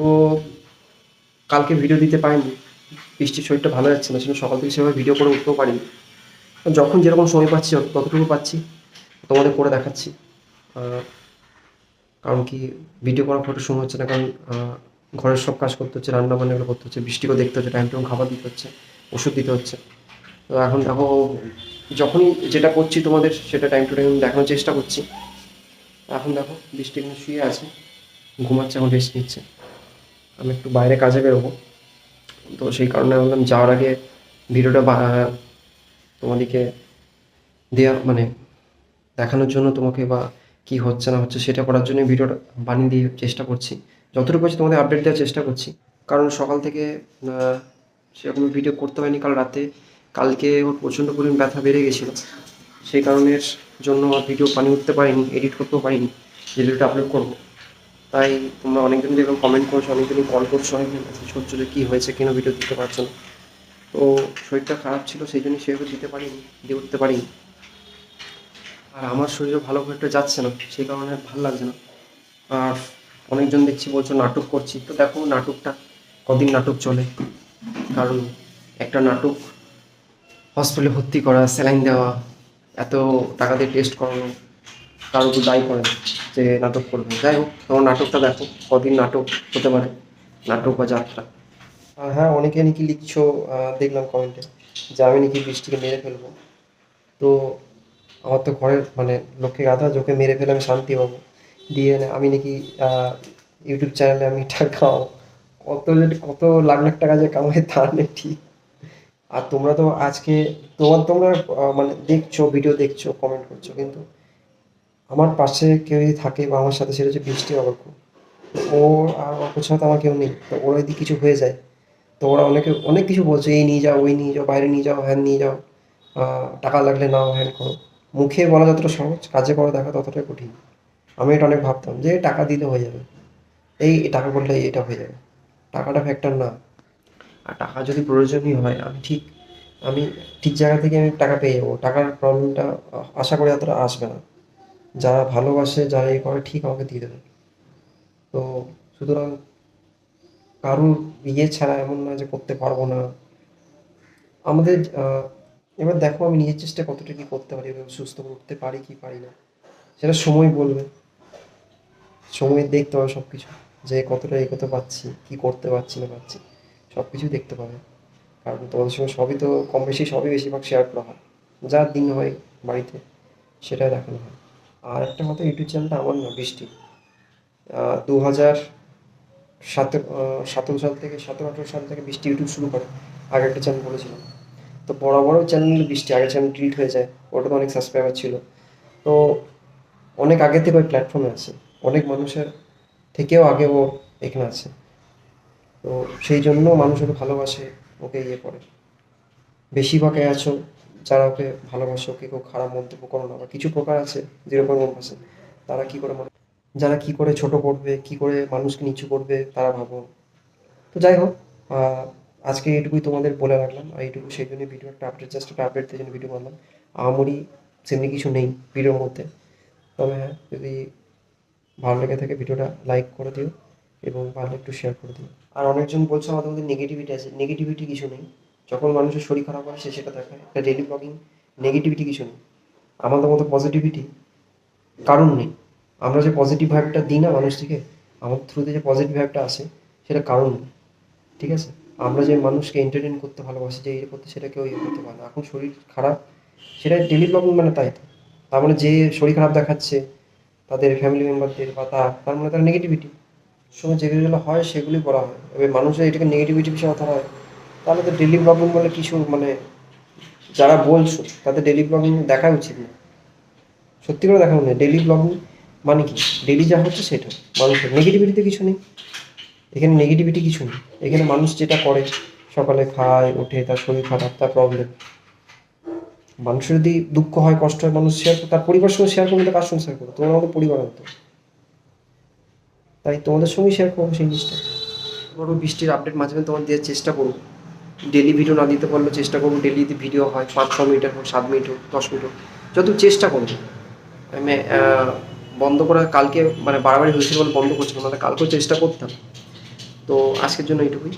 তো কালকে ভিডিও দিতে পারিনি। বৃষ্টির শরীরটা ভালো যাচ্ছে না, সেজন্য সকাল থেকে সেভাবে ভিডিও করে উঠতেও পারিনি। যখন যেরকম সময় পাচ্ছি, ততটুকু পাচ্ছি। তোমাদের করে দেখাচ্ছি। কারণ কি ভিডিও করার ফটো সময় হচ্ছে না, কারণ ঘরের সব কাজ করতে হচ্ছে রান্না বান্না এগুলো করতে হচ্ছে, বৃষ্টিকেও দেখতে হচ্ছে টাইম টাইম খাবার দিতে হচ্ছে, ওষুধ দিতে হচ্ছে। তো এখন দেখো, যখনই যেটা করছি তোমাদের, সেটা টাইম টু টাইম দেখানোর চেষ্টা করছি। এখন দেখো, বৃষ্টি কিন্তু শুয়ে আছে, ঘুমাচ্ছে, এখন রেস্ট নিচ্ছে। আমি একটু বাইরে কাজে বেরোবো। তো সেই কারণে বললাম যাওয়ার আগে ভিডিওটা তোমাদেরকে দেওয়া মানে দেখানোর জন্য তোমাকে বা কি হচ্ছে না হচ্ছে সেটা করার জন্য ভিডিওটা বানিয়ে দিয়ে চেষ্টা করছি। যতটুকু পারছি তোমাদের আপডেট দেওয়ার চেষ্টা করছি। কারণ সকাল থেকে সেরকম ভিডিও করতে হয়নি কাল রাতে। কালকে ওর প্রচণ্ড পরিমাণ ব্যথা বেড়ে গেছিল। সেই কারণের জন্য ভিডিও বানিয়ে উঠতে পারিনি এডিট করতেও পারিনি। যে ভিডিওটা আপলোড করব। তাই তোমরা অনেকজন যেরকম কমেন্ট করছ, অনেকজনই কল করছ, অনেকজন মেসেজ করছ যে কী হয়েছে, কেন ভিডিও দিতে পারছ না। তো শরীরটা খারাপ ছিল, সেই জন্য সেভাবে দিতে পারিনি, দিয়ে উঠতে পারিনি। আর আমার শরীরও ভালো করে যাচ্ছে না, সেই কারণে ভালো লাগছে না। আর অনেকজন দেখছি বলছো নাটক করছি, তো দেখো নাটকটা, কদিন নাটক চলে। কারণ একটা নাটক হসপিটালে ভর্তি করা স্যালাইন দেওয়া, এত টাকা দিয়ে টেস্ট করানো কারও তো দায়ী করে যে নাটক করবে। যাই হোক, তোমার নাটকটা দেখো, কদিন নাটক হতে পারে, নাটক বা যাত্রা। হ্যাঁ অনেকে নাকি লিখছো দেখলাম কমেন্টে যে আমি নাকি বৃষ্টিকে মেরে ফেলব। তো আমার তো ঘরের মানে লক্ষ্মী গাধা, যোকে মেরে ফেলে আমি শান্তি পাবো। দিয়ে আমি নাকি ইউটিউব চ্যানেলে আমি টাকাও কত কত লাখ লাখ টাকা যে কামাই, তা নেই ঠিক। আর তোমরা তো আজকে, তোমার, তোমরা মানে দেখছ ভিডিও দেখছ কমেন্ট করছ, কিন্তু আমার পাশে কেউ যদি থাকে বা আমার সাথে সেটা হচ্ছে বৃষ্টি অবর্ক ও আর অপর তো আমার কেউ নেই। তো ওরা যদি কিছু হয়ে যায়। তো ওরা অনেকে, অনেক কিছু বলছে, এই নিয়ে যাও, ওই নিয়ে যাও, বাইরে নিয়ে যাও, হ্যান নিয়ে যাও টাকা লাগলে নাও, হ্যান করো। মুখে বলা যতটা সহজ, কাজে করা দেখা ততটাই কঠিন। আমি এটা অনেক ভাবতাম যে টাকা দিলে হয়ে যাবে। এই টাকা করলে এটা হয়ে যাবে। টাকাটা ফ্যাক্টর না। আর টাকা যদি প্রয়োজনই হয়, আমি ঠিক আমি ঠিক জায়গা থেকে আমি টাকা পেয়ে যাব। টাকার প্রবলেমটা আশা করি অতটা আসবে না। যারা ভালোবাসে যারা এ করে, ঠিক আমাকে দিয়ে দেবে। তো সুতরাং কারুর ইয়ে ছাড়া এমন না যে করতে পারব না। আমাদের এবার দেখো আমি নিজের চেষ্টা কতটা কি করতে পারি এবার সুস্থ করে উঠতে পারি কি পারি না। সেটা সময় বলবে। সময় দেখতে হবে সব কিছু যে কতটা এগোতে পারছি, কি করতে পারছি না পারছি সব কিছু দেখতে পাবে। কারণ তোমাদের সঙ্গে সবই তো কম বেশি, সবই বেশিরভাগ শেয়ার করা হয়। যা দিন হয় বাড়িতে, সেটাই দেখানো হয়। আর একটা কথা ইউটিউব চ্যানেলটা আমার না, বৃষ্টি। দু হাজার সতেরো সতেরো সাল থেকে, সতেরো, আঠেরো সাল থেকে বৃষ্টি ইউটিউব শুরু করে। আগে একটা চ্যানেল বলেছিলাম। তো বড় বড় চ্যানেল বৃষ্টি আগের চ্যানেল ডিলিট হয়ে যায়। ওটা তো অনেক সাবস্ক্রাইবার ছিল। তো অনেক আগে থেকে ওই প্ল্যাটফর্মে আছে। অনেক মানুষের থেকেও আগে ও এখানে আছে। তো সেই জন্য মানুষ ওকে ভালোবাসে, ওকে ইয়ে করে। বেশিরভাগে আছো যারা ওকে ভালোবাসে, ওকে কেউ খারাপ মন্তব্য করো না বা কিছু প্রকার আছে যেরকম মন আছে তারা কি করে মানুষ যারা কি করে ছোট করবে, কি করে মানুষকে নিচু করবে, তারা ভাবো। তো যাই হোক আজকে এইটুকুই তোমাদের বলে রাখলাম, আর এইটুকু সেই জন্য ভিডিও একটা আপডেট জাস্ট একটা আপডেট দিয়ে জন্য ভিডিও বানালাম। আমারই সেমনি কিছু নেই ভিডিওর মধ্যে। তবে হ্যাঁ যদি ভালো লেগে থাকে ভিডিওটা লাইক করে দিও এবং ভালো একটু শেয়ার করে দিও। আর অনেকজন বলছে আমাদের মধ্যে নেগেটিভিটি আছে নেগেটিভিটি কিছু নেই। যখন মানুষের শরীর খারাপ হয়, সে সেটা দেখায় একটা ডেলি ব্লগিং নেগেটিভিটি কিছু নেই। আমাদের মতো পজিটিভিটি কারণ নেই। আমরা যে পজিটিভ ভাইবটা দিই না মানুষ থেকে আমাদের থ্রুতে যে পজিটিভ ভাইবটা আসে, সেটা কারণ নেই। ঠিক আছে? আমরা যে মানুষকে এন্টারটেন করতে ভালোবাসি, যে ইয়ে করতে সেটা কেউ ইয়ে করতে পারে না। এখন শরীর খারাপ সেটা ডেলি ব্লগিং মানে তাই তো। তার মানে যে শরীর খারাপ দেখাচ্ছে, তাদের ফ্যামিলি মেম্বারদের বা তার তার মানে তার নেগেটিভিটি সময় যেগুলো হয় সেগুলি করা হয়। এবার মানুষের এটাকে নেগেটিভিটি বিষয়ে কথা হয় তাহলে তো ডেলি ব্লগিং বলে কিছু মানে যারা বলছো, তাদের ডেলি ব্লগিং দেখা উচিত না। সত্যি করে দেখা নেই ডেলি ব্লগিং মানে কি? ডেলি যা হচ্ছে সেটা। মানুষের নেগেটিভিটিতে কিছু নেই। এখানে নেগেটিভিটি কিছু নেই। এখানে মানুষ যেটা করে, সকালে খায়, ওঠে, তার শরীর খারাপ, তার প্রবলেম মানুষের যদি দুঃখ হয়, কষ্ট হয়, মানুষ শেয়ার তার পরিবার সঙ্গে শেয়ার করবে কার সঙ্গে শেয়ার করবে? তোমার আমাদের পরিবার হতো তাই তোমাদের সঙ্গেই শেয়ার করব সেই জিনিসটা। বড় বৃষ্টির আপডেট মাঝে মাঝে তোমার দেওয়ার চেষ্টা করব। ডেলি ভিডিও না দিতে পারলেও চেষ্টা করব ডেলি যদি ভিডিও হয়, পাঁচ, ছ মিনিট হোক, সাত মিনিট হোক, দশ মিনিট হোক যত চেষ্টা করব। আমি বন্ধ করা কালকে মানে বারবারই হয়েছিল বলে বন্ধ করছিলাম, না কালকেও চেষ্টা করতাম। তো আজকের জন্য এইটুকুই।